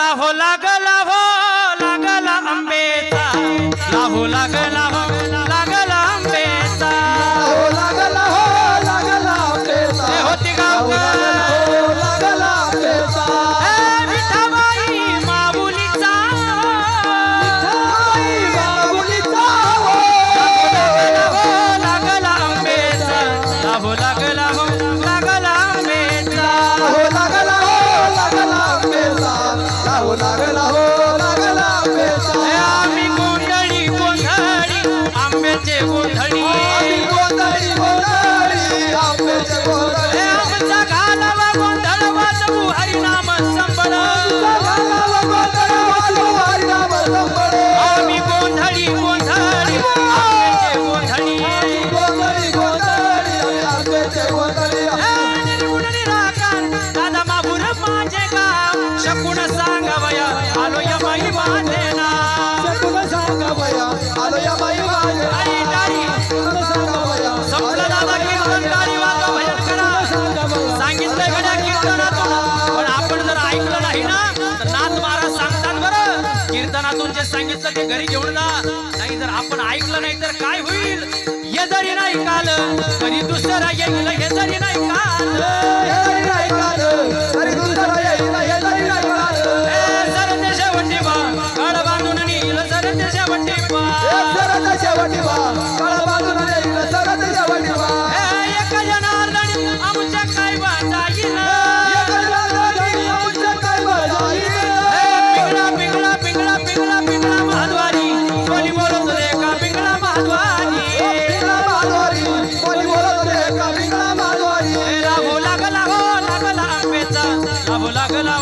लागला हो लागला हो लागला आंबेचा. लाहो लागला हो लागला आंबेचा. हो लागला हो लागला आंबेचा. होती गाव लागला आंबेचा. विठाबाई माऊलीचा. माऊलीचा हो लागला आंबेचा. लाहो लागला धनी नाही ना तर नाथ महाराज सांगतात बरं. कीर्तनातून जे सांगितलं ते घरी घेऊन जा. नाही जर आपण ऐकलं नाही तर काय होईल? हे जरी नाही काल तरी दुसरा येईल. हे जरी नाही काल. शेवटी बा. ಸಕಲ